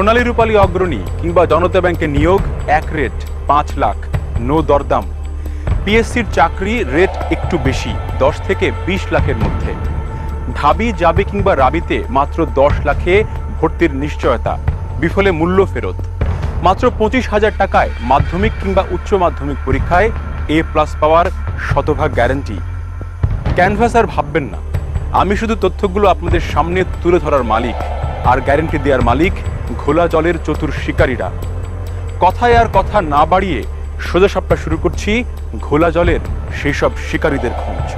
সোনালী রূপালী অগ্রণী কিংবা জনতা ব্যাংকে নিয়োগ, এক রেট পাঁচ লাখ নো দরদাম। পিএসসির চাকরি রেট একটু বেশি, দশ থেকে বিশ লাখের মধ্যে। ঢাবি যাবে কিংবা রাবিতে মাত্র দশ লাখে ভর্তির নিশ্চয়তা, বিফলে মূল্য ফেরত। মাত্র পঁচিশ হাজার টাকায় মাধ্যমিক কিংবা উচ্চ মাধ্যমিক পরীক্ষায় এ প্লাস পাওয়ার শতভাগ গ্যারান্টি ক্যানভাস আর ভাববেন না। আমি শুধু তথ্যগুলো আপনাদের সামনে তুলে ধরার মালিক, আর গ্যারেন্টি দেওয়ার মালিক ঘোলা জলের চতুর শিকারীরা। কথায় আর কথা না বাড়িয়ে সোজা সপ্তাহ শুরু করছি ঘোলা জলের সেই সব শিকারীদের খোঁজ।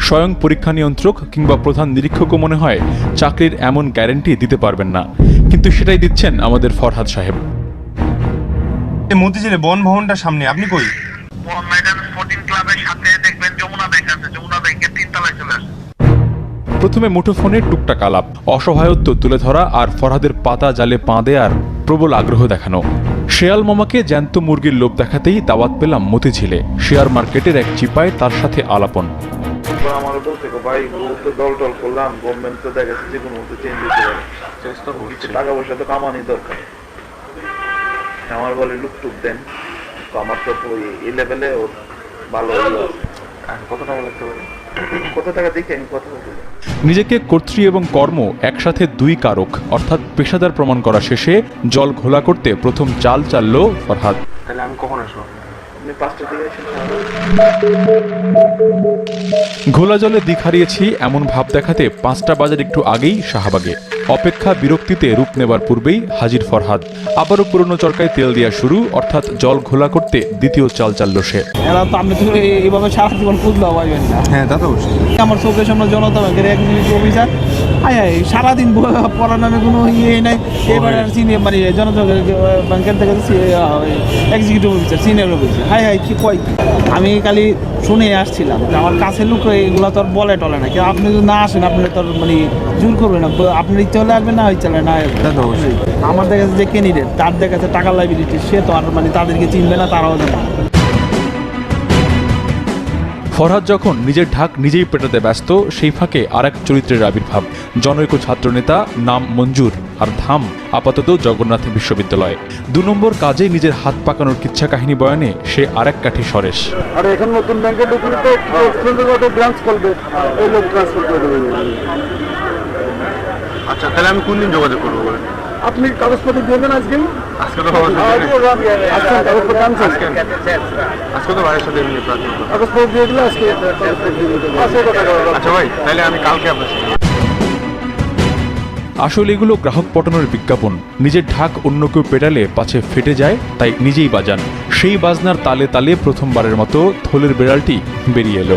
স্বয়ং পরীক্ষা নিয়ন্ত্রক কিংবা প্রধান নিরীক্ষকও মনে হয় চাকরির এমন গ্যারেন্টি দিতে পারবেন না। কিন্তু সেটাই দিচ্ছেন আমাদের ফরহাদ সাহেব। এই মতিঝিলে বন ভবনটার সামনে আপনি কই? ময়দান স্পোর্টিং ক্লাবের সাথে দেখবেন যমুনা ব্যাংক প্রথমে মুঠোফোনে টুকটাক আলাপ অসহায়ত্ব তুলে ধরা আর ফরহাদের পাতা জালে পা দেয়ার প্রবল আগ্রহ দেখানো। শেয়াল মামাকে জ্যান্ত মুরগির লোভ দেখাতেই দাওয়াত পেলাম মতিঝিলে। শেয়ার মার্কেটের এক চিপায় তার সাথে আলাপন। আমার ভাই দল টল করলাম গভর্নমেন্ট তো দেখা যাচ্ছে যে কোনো মতো চেঞ্জ হতে পারে। টাকা পয়সা তো কামানি দরকার। আমার বলে দেন। তো আমার তো ওই এই লেভেলে ওর ভালো কত টাকা লাগতে পারে? কত টাকা দেখে আমি কথা বলতে নিজেকে কর্তৃ এবং কর্ম একসাথে দুই কারক, অর্থাৎ পেশাদার প্রমাণ করা শেষে জল ঘোলা করতে প্রথম চাল চাললো ফরহাদ। তাহলে আমি কখন আসব ঘোলা জলে দিক হারিয়েছি এমন ভাব দেখাতে পাঁচটা বাজার একটু আগেই শাহবাগে। অপেক্ষা বিরক্তিতে রূপ নেবার পূর্বেই হাজির ফরহাদ। আবারও পুরনো চরকায় তেল দেওয়া শুরু অর্থাৎ জল ঘোলা করতে দ্বিতীয় চাল চাললো সে। এইভাবে সারা জীবন খুঁজলেও না। হ্যাঁ তা তো অবশ্যই। আমার চোখের সামনে জনতা ব্যাংকের এক মিনিট অফিসার আয় আয় সারাদিন পড়ার নামে কোনো ইয়ে নাই। এবার আর সিনিয়র মানে জনতা ব্যাংকের থেকে এক্সিকিউটিভ অফিসার সিনিয়র অফিসার হাই হাই কি কয় আমি খালি শুনে আসছিলাম যে আমার কাছে লোক এগুলো তো আর বলে টলে না। কিন্তু আপনি যদি না আসেন আপনি তো মানে জোর করবেন না। আপনার ইচ্ছে হলে আসবেন না ইচ্ছে হলে না আমার দেখা যাচ্ছে যে ক্যান্ডিডেট তার দেখা যাচ্ছে টাকার লাইবিলিটি সে তো আর মানে তাদেরকে চিনবে না তারাও জানে না। ফরহাদ যখন নিজের ঢাক নিজেই পেটাতে ব্যস্ত সেই ফাঁকে আর এক চরিত্রের আবির্ভাব। জনৈক ছাত্রনেতা নাম মঞ্জুর আর ধাম আপাতত জগন্নাথ বিশ্ববিদ্যালয়। দু নম্বর কাজে নিজের হাত পাকানোর কিচ্ছা কাহিনী বয়ানে সে আর এক কাঠি সরেশ। আর এখন নতুন ব্যাংকে ঢুকলে তো ব্রাঞ্চ করবে। ওই লোক ট্রান্সফার করে দেবে আচ্ছা তাহলে আমি কোন দিন যোগাযোগ করব বলেন? আপনি কাগজপত্র দেবেন আজকে। আজকে তো কাগজপত্র আজকে তো ভাইয়ের সাথে এমনি কাগজপত্র দিয়ে দিলে আজকে। আচ্ছা। আচ্ছা ভাই তাহলে আমি কালকে আপনার সাথে আসলে এগুলো গ্রাহক পটানোর বিজ্ঞাপন। নিজের ঢাক অন্য কেউ পেটালে পাছে ফেটে যায় তাই নিজেই বাজান। সেই বাজনার তালে তালে প্রথমবারের মতো থলের বেড়ালটি বেরিয়ে এলো।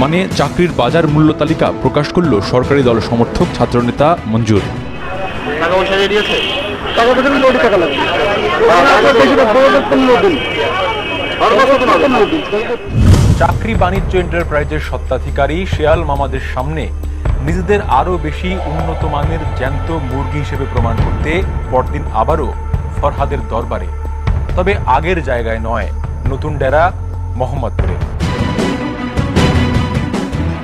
মানে চাকরির বাজার মূল্য তালিকা প্রকাশ করল সরকারি দল সমর্থক ছাত্রনেতা মঞ্জুর। টাকা পয়সা রেডি আছে? টাকা পয়সা লোডি টাকা লাগবে। আপনার বেশিরভাগ বড় পনেরো দিন পনেরো দিন। চাকরি বাণিজ্য এন্টারপ্রাইজের সত্ত্বাধিকারী শেয়াল মামাদের সামনে নিজেদের আরও বেশি উন্নত মানের জ্যান্ত মুরগি হিসেবে প্রমাণ করতে পরদিন আবারও ফরহাদের দরবারে। তবে আগের জায়গায় নয় নতুন ডেরা মোহাম্মদপুরে।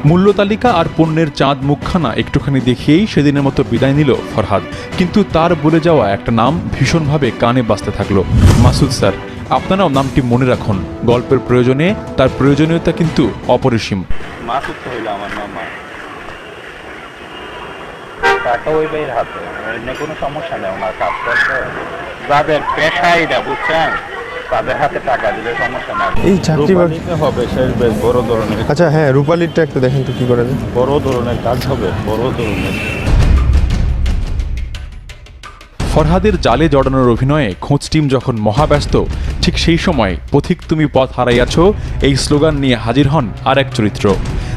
মূল্য তালিকা আর পণ্যের চাঁদ মুখখানা একটুখানি দেখিয়েই সেদিনের মতো বিদায় নিল ফরহাদ। কিন্তু তার বলে যাওয়া একটা নাম ভীষণভাবে কানে বাজতে থাকল। মাসুদ স্যার, আপনারাও নামটি মনে রাখুন। গল্পের প্রয়োজনে, তার প্রয়োজনীয়তা কিন্তু অপরিসীম। মাসুদ হইল আমার মামা। এমনি কোনো সমস্যা নেই, ওনার বুঝছেন? তাদের হাতে টাকা দিলে সমস্যা নাই। এই চাকরি বাকরি- রূপালীতে হবে সে বেশ বড় ধরনের আচ্ছা হ্যাঁ রূপালিরটা একটু দেখেন তো কি করে বড় ধরনের কাজ হবে বড় ধরনের। ফরহাদের জালে জড়ানোর অভিনয়ে খোঁজ টিম যখন মহাব্যস্ত ঠিক সেই সময় পথিক তুমি পথ হারাইয়াছ এই স্লোগান নিয়ে হাজির হন আর এক চরিত্র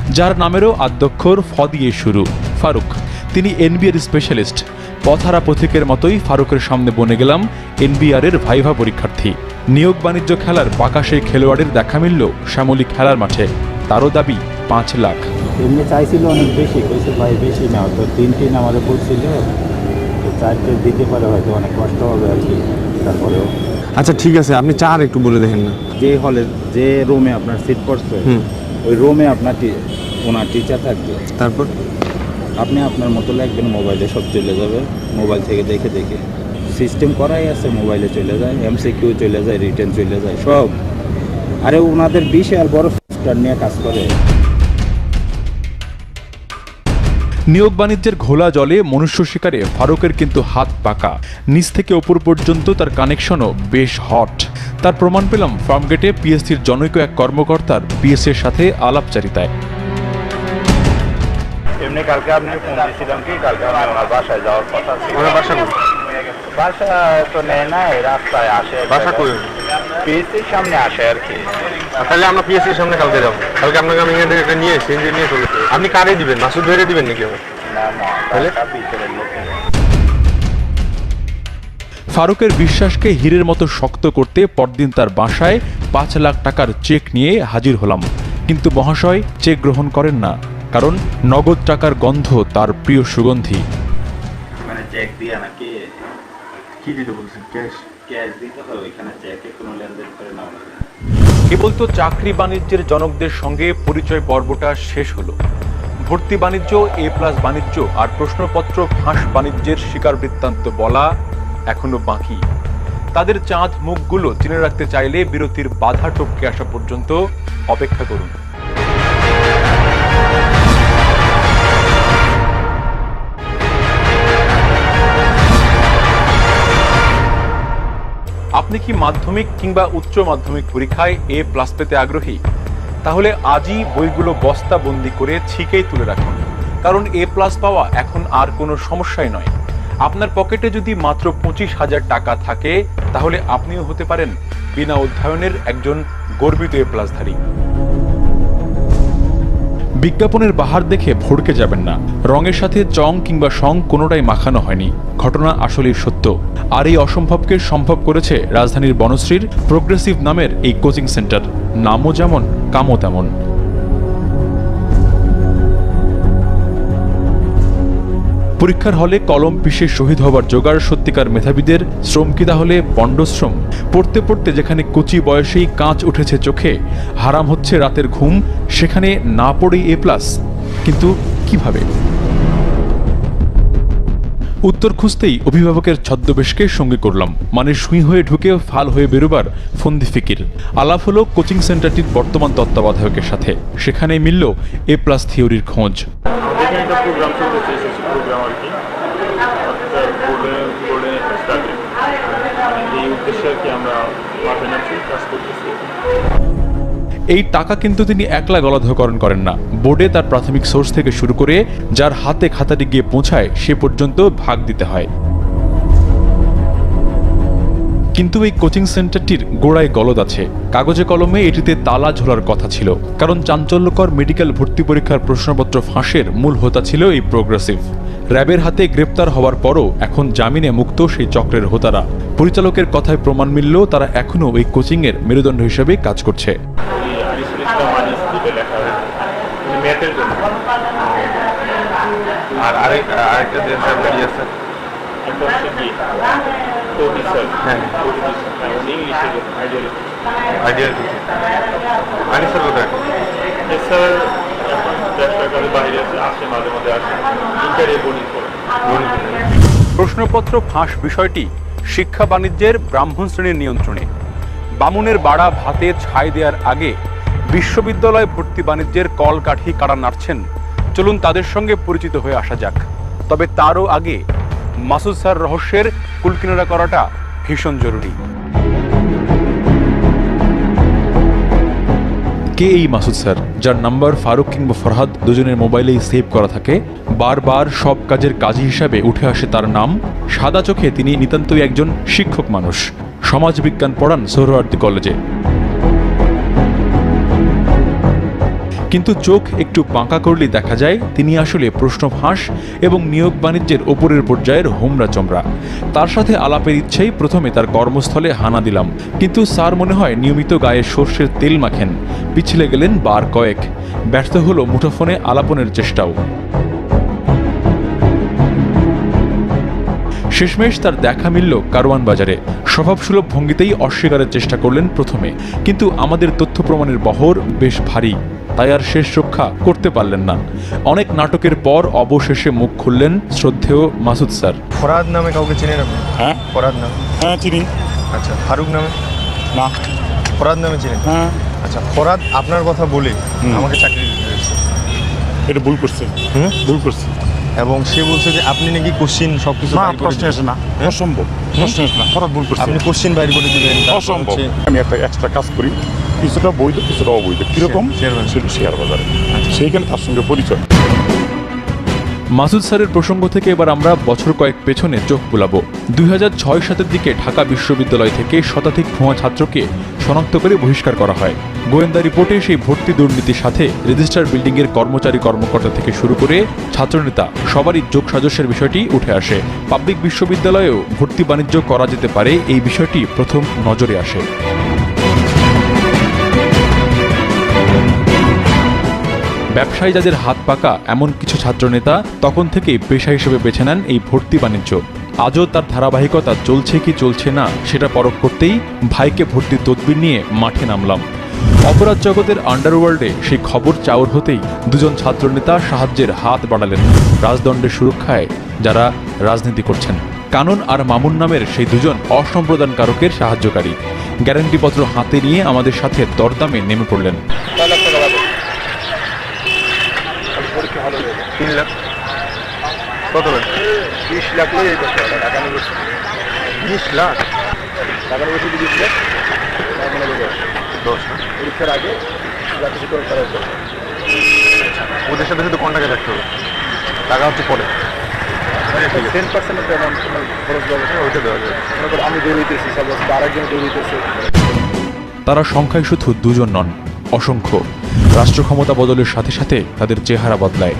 যার নামেরও আদ্যক্ষর ফ দিয়ে শুরু ফারুক। তিনি এনবিআর স্পেশালিস্ট। পথহারা পথিকের মতোই ফারুকের সামনে বনে গেলাম এনবিআর এর ভাইভা পরীক্ষার্থী। নিয়োগ বাণিজ্য খেলার পাকা সেই খেলোয়াড়ের দেখা মিলল শ্যামলী খেলার মাঠে। তারও দাবি পাঁচ লাখ। এমনি চাইছিল অনেক বেশি কইছে ভাই বেশি নাও তো তিন তিন আমাদের পড়ছিল তো চারটে দিতে পারে হয়তো অনেক কষ্ট হবে আর কি তারপরেও। আচ্ছা ঠিক আছে আপনি চার একটু বলে দেখেন না। যে হলে যে রুমে আপনার সিট পড়ছে ওই রুমে আপনার টি- ওনার টিচার থাকবে। তারপর? আপনি আপনার মতো লাগবেন মোবাইলে সব চলে যাবে মোবাইল থেকে দেখে দেখে। সিস্টেম করাই আছে মোবাইলে চলে যায় এমসিকিউ চলে যায় রিটার্ন চলে যায় সব। আরে ওনাদের বিশাল বড় সফটওয়্যার নিয়ে কাজ করে। নিয়োগ বাণিজ্যের ঘোলা জলে মনুষ্য শিকারে ফারুকের কিন্তু হাত পাকা। নিচ থেকে ওপর পর্যন্ত তার কানেকশনও বেশ হট। তার প্রমাণ পেলাম ফার্মগেটে পিএসসির জনৈক এক কর্মকর্তার পিএসসির সাথে আলাপচারিতায়। এমনি কালকে আপনি ফোন দিয়েছিলাম কি? কালকে আমি ওনার বাসায় যাওয়ার কথা ছিল। ওনার বাসা কই? বাসা তো নেয় না রাস্তায় আসে বাসা কই? পিএসসির সামনে আসে আর কি তাহলে আমরা পিএসসির সামনে কালকে যাব কালকে আপনাকে আমি এখান থেকে একটা নিয়ে সিএনজি নিয়ে চলে যাব। আপনি কারে দিবেন মাসুদ ধরে দিবেন নাকি আবার? না না তাহলে? ফারুকের বিশ্বাসকে হীরের মতো শক্ত করতে পরদিন তার বাসায় পাঁচ লাখ টাকার চেক নিয়ে হাজির হলাম কিন্তু মহাশয় চেক গ্রহণ করেন না কারণ নগদ টাকার গন্ধ তার প্রিয় সুগন্ধি মানে চেক দিয়ে নাকি কি দিতে বলছেন? ক্যাশ ক্যাশ দিতে হবে এখানে চেকে কোনো লেনদেন করে না কেবল তো চাকরি বাণিজ্যের জনকদের সঙ্গে পরিচয় পর্বটা শেষ হলো। ভর্তি বাণিজ্য এ প্লাস বাণিজ্য আর প্রশ্নপত্র ফাঁস বাণিজ্যের শিকার বৃত্তান্ত বলা এখনও বাকি। তাদের চাঁদ মুখগুলো চিনে রাখতে চাইলে বিরতির বাধা টপকে আসা পর্যন্ত অপেক্ষা করুন। আপনি কি মাধ্যমিক কিংবা উচ্চ মাধ্যমিক পরীক্ষায় এ প্লাস পেতে আগ্রহী? তাহলে আজই বইগুলো বস্তা বন্দি করে ছিকেই তুলে রাখুন। কারণ এ প্লাস পাওয়া এখন আর কোনো সমস্যাই নয়। আপনার পকেটে যদি মাত্র পঁচিশ হাজার টাকা থাকে, তাহলে আপনিও হতে পারেন বিনা অধ্যয়নের একজন গর্বিত এ প্লাসধারী বিজ্ঞাপনের বাহার দেখে ভড়কে যাবেন না। রঙের সাথে চং কিংবা সং কোনোটাই মাখানো হয়নি। ঘটনা আসলেই সত্য। আর এই অসম্ভবকে সম্ভব করেছে রাজধানীর বনশ্রীর প্রোগ্রেসিভ নামের এই কোচিং সেন্টার। নামও যেমন, কামও তেমন। পরীক্ষার হলে কলম পিষে শহীদ হবার জোগাড় সত্যিকার মেধাবীদের শ্রম কি তাহলে পণ্ডশ্রম পড়তে পড়তে যেখানে কচি বয়সেই কাঁচ উঠেছে চোখে, হারাম হচ্ছে রাতের ঘুম, সেখানে না পড়েই এ প্লাস। কিন্তু কীভাবে? উত্তর খুঁজতেই অভিভাবকের ছদ্মবেশকে সঙ্গে করলাম। মানে সুই হয়ে ঢুকে ফাল হয়ে বেরোবার ফন্দি ফিকির। আলাপ হলো কোচিং সেন্টারটির বর্তমান তত্ত্বাবধায়কের সাথে। সেখানে মিলল এ প্লাস থিওরির খোঁজ এখানে একটা প্রোগ্রাম চলতেছে এসএসসি প্রোগ্রাম আর কি অর্থাৎ বোর্ডে বোর্ডে স্টাডি এই এই টাকা কিন্তু তিনি একলা গলাধকরণ করেন না। বোর্ডে তার প্রাথমিক সোর্স থেকে শুরু করে যার হাতে খাতাটি গিয়ে পৌঁছায়, সে পর্যন্ত ভাগ দিতে হয়। কিন্তু এই কোচিং সেন্টারটির গোড়ায় গলদ আছে। কাগজে কলমে এটিতে তালা ঝোলার কথা ছিল। কারণ চাঞ্চল্যকর মেডিকেল ভর্তি পরীক্ষার প্রশ্নপত্র ফাঁসের মূল হোতা ছিল এই প্রোগ্রেসিভ। র্যাবের হাতে গ্রেপ্তার হওয়ার পরও এখন জামিনে মুক্ত সেই চক্রের হোতারা। পরিচালকের কথায় প্রমাণ মিলল, তারা এখনও এই কোচিংয়ের মেরুদণ্ড হিসেবে কাজ করছে। আর আরেক আরেকটা হ্যাঁ। আইডিয়ালি কোথায়? স্যার এখন ব্যবসা করে বাইরে আছে, আসে মাঝে মাঝে আসে। ইন্টারে বোর্ডিং প্রশ্নপত্র ফাঁস বিষয়টি শিক্ষা বাণিজ্যের ব্রাহ্মণ শ্রেণির নিয়ন্ত্রণে। বামুনের বাড়া ভাতে ছাই দেওয়ার আগে বিশ্ববিদ্যালয় ভর্তি বাণিজ্যের কলকাঠি কারা নাড়ছেন। চলুন তাদের সঙ্গে পরিচিত হয়ে আসা যাক। তবে তারও আগে মাসুদ স্যার রহস্যের কুলকিনারা করাটা ভীষণ জরুরি। কে এই মাসুদ স্যার? যার নাম্বার ফারুক কিংবা ফরহাদ দুজনের মোবাইলেই সেভ করা থাকে, বারবার সব কাজের কাজী হিসাবে উঠে আসে তার নাম। সাদা চোখে তিনি নিতান্তই একজন শিক্ষক মানুষ। সমাজবিজ্ঞান পড়ান সোহরাওয়ার্দী কলেজে। কিন্তু চোখ একটু পাঁকা করলে দেখা যায় তিনি আসলে প্রশ্ন ফাঁস এবং নিয়োগ বাণিজ্যের ওপরের পর্যায়ের হোমরা চমড়া তার সাথে আলাপের ইচ্ছেই প্রথমে তার কর্মস্থলে হানা দিলাম। কিন্তু স্যার মনে হয় নিয়মিত গায়ে সর্ষের তেল মাখেন। পিছলে গেলেন বার কয়েক। ব্যর্থ হলো মুঠোফোনে আলাপনের চেষ্টাও। শেষমেশ তার দেখা মিলল কারওয়ান বাজারে। স্বভাবসুলভ ভঙ্গিতেই অস্বীকারের চেষ্টা করলেন প্রথমে। কিন্তু আমাদের তথ্য প্রমাণের বহর বেশ ভারী। তাই আর শেষ রক্ষা করতে পারলেন না। অনেক নাটকের পর অবশেষে মুখ খুললেন শ্রদ্ধেয় মাসুদ স্যার। ফরাদ নামে কাউকে চিনেন আপনি হ্যাঁ? ফরাদ নামে? হ্যাঁ চিনি। আচ্ছা ফারুক নামে? না। ফরাদ নামে চিনেন হ্যাঁ। আচ্ছা ফরাদ আপনার কথা বলে আমাকে চাকরি দিতে এসেছে। এটা ভুল করছে। হুম? ভুল করছে। এবং সে বলছে যে আপনি নাকি কোশ্চিন সব কিছু না প্রশ্ন আসে না। অসম্ভব। প্রশ্ন আসে না। হঠাৎ ভুল করছে। আপনি কোশ্চিন বাইরে করে দিবেন অসম্ভব। আমি একটা এক্সট্রা কাজ করি। কিছুটা বৈধ কিছুটা অবৈধ। কীরকম? শেয়ার বাজার। বাজারে সেইখানে তার সঙ্গে পরিচয়। মাসুদ স্যারের প্রসঙ্গ থেকে এবার আমরা বছর কয়েক পেছনে চোখ বুলাবো। দুই হাজার ছয় সাতের দিকে ঢাকা বিশ্ববিদ্যালয় থেকে শতাধিক ভুয়া ছাত্রকে শনাক্ত করে বহিষ্কার করা হয়। গোয়েন্দা রিপোর্টে সেই ভর্তি দুর্নীতির সাথে রেজিস্ট্রার বিল্ডিংয়ের কর্মচারী কর্মকর্তা থেকে শুরু করে ছাত্রনেতা সবারই যোগ সাজস্যের বিষয়টি উঠে আসে। পাবলিক বিশ্ববিদ্যালয়েও ভর্তি বাণিজ্য করা যেতে পারে এই বিষয়টি প্রথম নজরে আসে। ব্যবসায়ী যাদের হাত পাকা এমন কিছু ছাত্রনেতা তখন থেকেই পেশা হিসেবে বেছে নেন এই ভর্তি বাণিজ্য। আজও তার ধারাবাহিকতা চলছে কি চলছে না সেটা পরখ করতেই ভাইকে ভর্তি তদবির নিয়ে মাঠে নামলাম। অপরাধ জগতের আন্ডারওয়ার্ল্ডে সেই খবর চাউর হতেই দুজন ছাত্রনেতা সাহায্যের হাত বাড়ালেন রাজদণ্ডের সুরক্ষায় যারা রাজনীতি করছেন। কানন আর মামুন নামের সেই দুজন অসম্প্রদানকারকের সাহায্যকারী। গ্যারান্টিপত্র হাতে নিয়ে আমাদের সাথে দরদামে নেমে পড়লেন। তিন লাখ। কত লাখ বিশ লাখ এই করতে হবে টাকা নিয়ে বিশ লাখ? টাকা নিয়ে শুধু বিশ লাখ দশ। লাখ। পরীক্ষার আগে যা কিছু করে করা ওদের সাথে শুধু কন্ট্যাক্টে থাকতে হবে। টাকা হচ্ছে পরে। টেন পার্সেন্টের অ্যামাউন্ট খরচ যাবে ওইটা দেওয়া যাবে মনে করো আমি দৌড়িতেছি সাপোজ আরেকজন দৌড়িতেছে তারা সংখ্যায় শুধু দুজন নন অসংখ্য। রাষ্ট্র ক্ষমতা বদলের সাথে সাথে তাদের চেহারা বদলায়।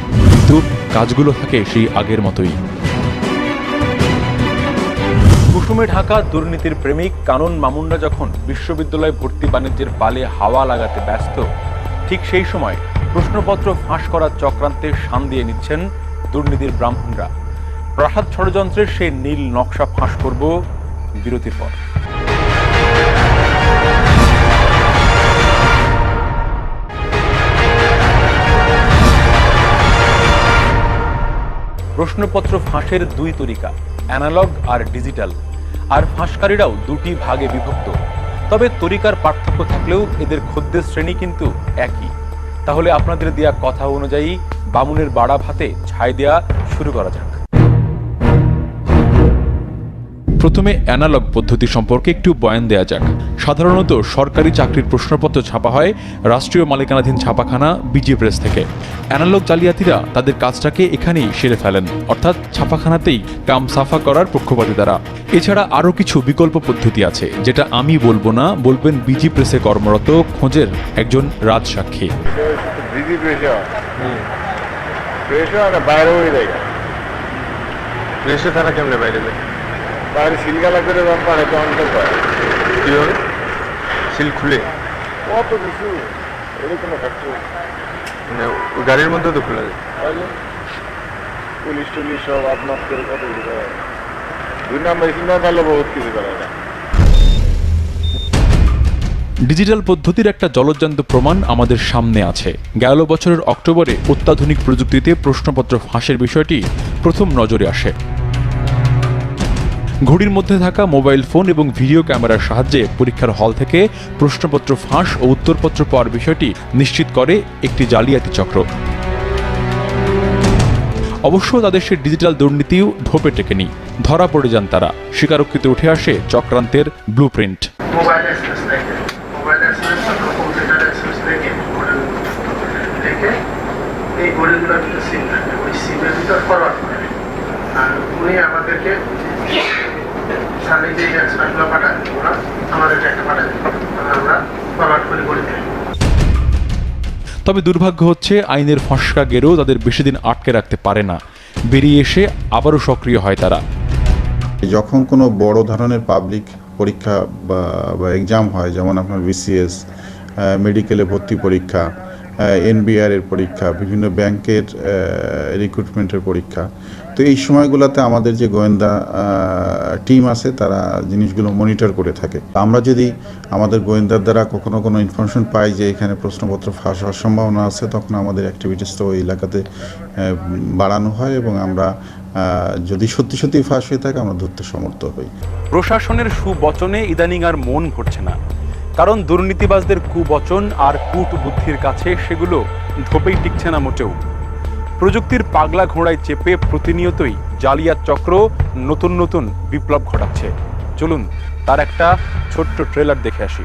কিন্তু কাজগুলো থাকে সেই আগের মতোই। কুসুমে ঢাকা দুর্নীতির প্রেমিক কানন মামুনরা যখন বিশ্ববিদ্যালয় ভর্তি বাণিজ্যের পালে হাওয়া লাগাতে ব্যস্ত, ঠিক সেই সময় প্রশ্নপত্র ফাঁস করার চক্রান্তে শান দিয়ে নিচ্ছেন দুর্নীতির ব্রাহ্মণরা। প্রাসাদ ষড়যন্ত্রের সেই নীল নকশা ফাঁস করব বিরতির পর। প্রশ্নপত্র ফাঁসের দুই তরিকা, অ্যানালগ আর ডিজিটাল। আর ফাঁসকারীরাও দুটি ভাগে বিভক্ত। তবে তরিকার পার্থক্য থাকলেও এদের খদ্দের শ্রেণি কিন্তু একই। তাহলে আপনাদের দেয়া কথা অনুযায়ী বামুনের বাড়া ভাতে ছাই দেয়া শুরু করা যাক। প্রথমে অ্যানালগ পদ্ধতি সম্পর্কে একটু বয়ান দেয়া যাক। সাধারণত সরকারি চাকরির প্রশ্নপত্র ছাপা হয় রাষ্ট্রীয় মালিকানাধীন ছাপাখানা বিজি প্রেস থেকে। অ্যানালগ জালিয়াতিরা তাদের কাজটাকে এখানেই সেরে ফেলেন অর্থাৎ ছাপাখানাতেই কাম সাফা করার পক্ষপাতী দ্বারা এছাড়া আরও কিছু বিকল্প পদ্ধতি আছে যেটা আমি বলব না বলবেন বিজি প্রেসে কর্মরত খোঁজের একজন রাজসাক্ষী বাইরে হয়ে যায়। রেসে তারা কেমনে বাইরে যায়? বাইরে সিলগালা করে পারে তো অন্তর পায় কীভাবে? সিল খুলে? কত কিছু? এরকম মানে গাড়ির মধ্যে তো খুলে যায়। পুলিশ টুলিশ সব আপনার করে কত কিছু করা। দুই নাম্বার সিনেমা পারলে বহুত কিছু করা যায় ডিজিটাল পদ্ধতির একটা জলজ্যান্ত প্রমাণ আমাদের সামনে আছে। গেল বছরের অক্টোবরে অত্যাধুনিক প্রযুক্তিতে প্রশ্নপত্র ফাঁসের বিষয়টি প্রথম নজরে আসে। ঘড়ির মধ্যে থাকা মোবাইল ফোন এবং ভিডিও ক্যামেরার সাহায্যে পরীক্ষার হল থেকে প্রশ্নপত্র ফাঁস ও উত্তরপত্র পাওয়ার বিষয়টি নিশ্চিত করে একটি জালিয়াতি চক্র। অবশ্য তাদের সে ডিজিটাল দুর্নীতিও ঢোপে টেকেনি। ধরা পড়ে যান তারা। স্বীকারোক্তিতে উঠে আসে চক্রান্তের আর উনি আমাদেরকে যে ওরা একটা আমরা ফরওয়ার্ড করে তবে দুর্ভাগ্য হচ্ছে আইনের ফসকা গেরেও তাদের বেশি দিন আটকে রাখতে পারে না। বেরিয়ে এসে আবারও সক্রিয় হয় তারা। যখন কোনো বড় ধরনের পাবলিক পরীক্ষা বা বা এক্সাম হয় যেমন আপনার বিসিএস মেডিকেলে ভর্তি পরীক্ষা এনবিআর এর পরীক্ষা, বিভিন্ন ব্যাংকের রিক্রুটমেন্টের পরীক্ষা। তো এই সময়গুলোতে আমাদের যে গোয়েন্দা টিম আছে, তারা জিনিসগুলো মনিটর করে থাকে। আমরা যদি আমাদের গোয়েন্দার দ্বারা কখনো কোনো ইনফরমেশন পাই যে এখানে প্রশ্নপত্র ফাঁস হওয়ার সম্ভাবনা আছে, তখন আমাদের অ্যাক্টিভিটিসটা ওই এলাকাতে বাড়ানো হয় এবং আমরা যদি সত্যি সত্যি ফাঁস হয়ে থাকে, আমরা ধরতে সমর্থ হই। প্রশাসনের সুবচনে ইদানিং আর মন ভরছে না। কারণ দুর্নীতিবাজদের কুবচন আর কূট বুদ্ধির কাছে সেগুলো ধোপেই টিকছে না মোটেও। প্রযুক্তির পাগলা ঘোড়ায় চেপে প্রতিনিয়তই জালিয়াত চক্র নতুন নতুন বিপ্লব ঘটাচ্ছে। চলুন, তার একটা ছোট্ট ট্রেলার দেখে আসি।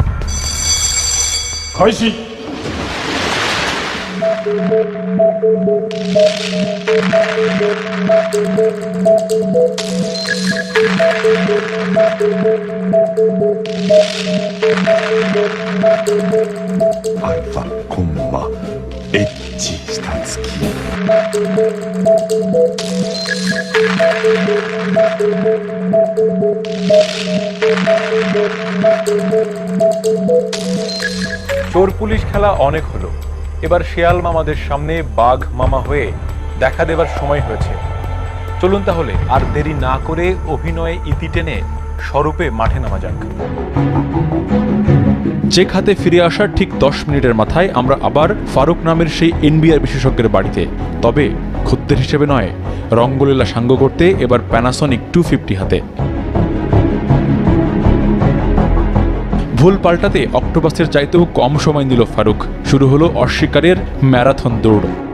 চোর পুলিশ খেলা অনেক হলো। এবার শেয়াল মামাদের সামনে বাঘ মামা হয়ে দেখা দেবার সময় হয়েছে। চলুন তাহলে আর দেরি না করে অভিনয়ে ইতি টেনে স্বরূপে মাঠে নামা যাক। যে খাতে ফিরে আসার ঠিক দশ মিনিটের মাথায় আমরা আবার ফারুক নামের সেই এনবিআর বিশেষজ্ঞের বাড়িতে। তবে খদ্দের হিসেবে নয়, রঙ্গলীলা সাঙ্গ করতে এবার প্যানাসনিক টু ফিফটি হাতে। ভুল পাল্টাতে অক্টোপাসের চাইতেও কম সময় নিল ফারুক। শুরু হলো অস্বীকারের ম্যারাথন দৌড়।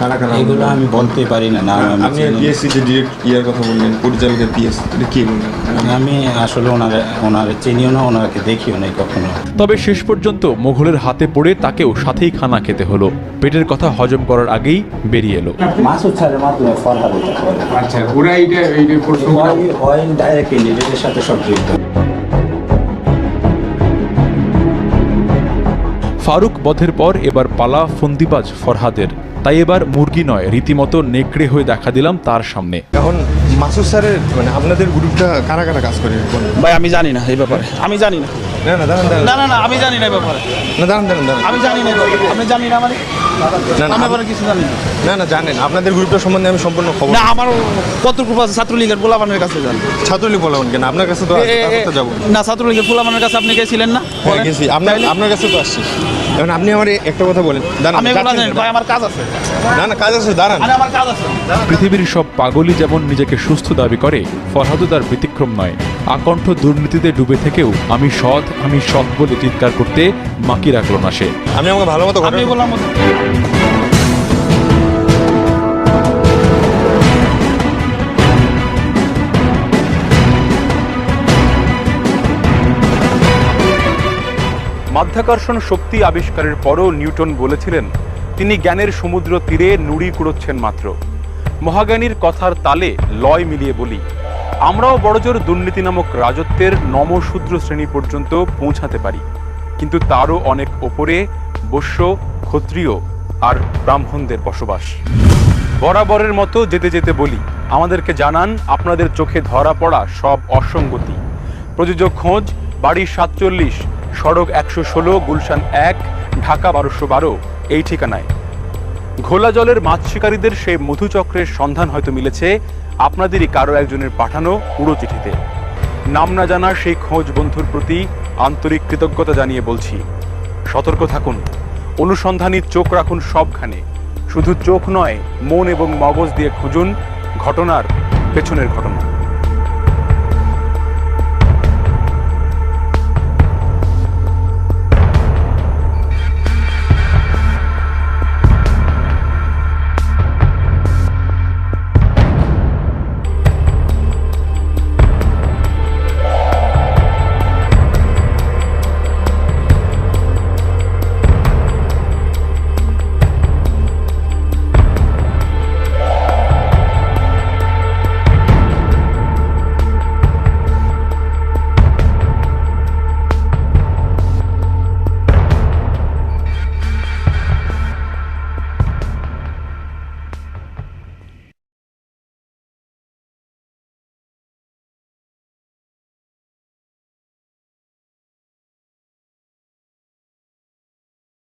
কারা কারা এগুলো আমি বলতে পারি না না আমি আপনি পিএসসি যে ডিরেক্ট ইয়ার কথা বললেন পরিচালকের পিএসসি এটা কি বললেন? আমি আসলে ওনার ওনার চিনিও না ওনাকে দেখিও নাই কখনো। তবে শেষ পর্যন্ত মোঘলের হাতে পড়ে তাকেও সাথেই খানা খেতে হলো। পেটের কথা হজম করার আগেই বেরিয়ে এলো। মাধ্যমে ফরহাদ আচ্ছা ওরা এইটা এইটা প্রশ্ন অয়েল ডাইরেক্ট সাথে সব ফারুক বধের পর এবার পালা ফন্দিবাজ ফরহাদের। তাই এবার মুরগি নয় রীতিমতো নেকড়ে হয়ে দেখা দিলাম তার সামনে। এখন মাসুদ স্যারের মানে আপনাদের গ্রুপটা কারা কারা কাজ করে? ভাই আমি জানি না এই ব্যাপারে। আমি জানি না। না না না না না আমি জানি না এই ব্যাপারে। না দাঁড়ান দাঁড়ান দাঁড়ান। আমি জানি না। আপনি জানি না মানে? না না কিছু জানি না। না না জানেন। আপনাদের গ্রুপটা সম্বন্ধে আমি সম্পূর্ণ খবর না আমার কত গ্রুপ আছে? ছাত্রলীগের কাছে যান ছাত্রলীগ কেন? আপনার কাছে তো যাব। না ছাত্রলীগের কাছে আপনি গেছিলেন না? হ্যাঁ গেছি। আপনার আপনার কাছে তো আসছি। এখন আপনি আমার একটা কথা বলেন। দাঁড়ান? ভাই আমার কাজ আছে। না না কাজ আছে দাঁড়ান। আমার কাজ আছে। পৃথিবীর সব পাগলই যেমন নিজেকে সুস্থ দাবি করে ফরহাদও তার ব্যতিক্রম নয়। আকণ্ঠ দুর্নীতিতে ডুবে থেকেও আমি সৎ আমি সৎ বলে চিৎকার করতে মাকি রাখল না সে। আমি আমাকে ভালো মতো আমি বললাম মাধ্যাকর্ষণ শক্তি আবিষ্কারের পরও নিউটন বলেছিলেন, তিনি জ্ঞানের সমুদ্র তীরে নুড়ি কুড়োচ্ছেন মাত্র। মহাজ্ঞানীর কথার তালে লয় মিলিয়ে বলি, আমরাও বড়জোর দুর্নীতি নামক রাজত্বের নমশূদ্র শ্রেণি পর্যন্ত পৌঁছাতে পারি। কিন্তু তারও অনেক ওপরে বৈশ্য ক্ষত্রিয় আর ব্রাহ্মণদের বসবাস। বরাবরের মতো যেতে যেতে বলি, আমাদেরকে জানান আপনাদের চোখে ধরা পড়া সব অসঙ্গতি। প্রযোজক খোঁজ, বাড়ি সাতচল্লিশ সড়ক একশো ষোলো, গুলশান এক, ঢাকা বারোশো বারো, এই ঠিকানায়। ঘোলা জলের মাছ শিকারীদের সেই মধুচক্রের সন্ধান হয়তো মিলেছে, আপনাদেরই কারও একজনের পাঠানো উড়ো চিঠিতে। নাম না জানা সেই খোঁজ বন্ধুর প্রতি আন্তরিক কৃতজ্ঞতা জানিয়ে বলছি। সতর্ক থাকুন, অনুসন্ধানী চোখ রাখুন সবখানে। শুধু চোখ নয়, মন এবং মগজ দিয়ে খুঁজুন, ঘটনার পেছনের ঘটনা।